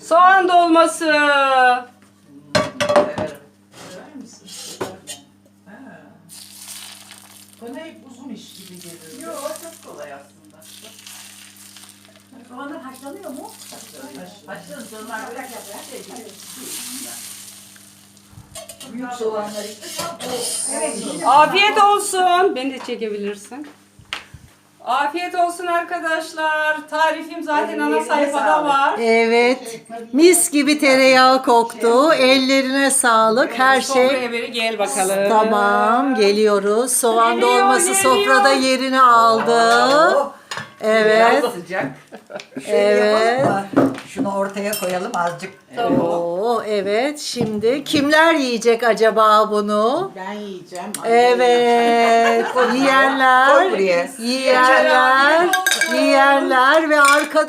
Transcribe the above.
Soğan dolması. Sever misin? Uzun iş gibi geliyor. Yok çok kolay aslında. Soğanlar haşlanıyor mu? Şey gibi. Büyük soğanlar işte. Evet. Afiyet olsun. Beni de çekebilirsin. Afiyet olsun arkadaşlar. Tarifim zaten ana sayfada var. Evet. Mis gibi tereyağı koktu. Ellerine sağlık. Her şey Sofraya beri gel bakalım. tamam. Geliyoruz. Soğan Geliyor, dolması geliyor. sofrada yerini aldı. Evet. sıcak. Evet. Şunu ortaya koyalım azıcık. Oo, evet. Şimdi kimler yiyecek acaba bunu? Ben yiyeceğim. Evet. Koy Yiyenler. buraya. Yiyenler. Yiyenler ve arkada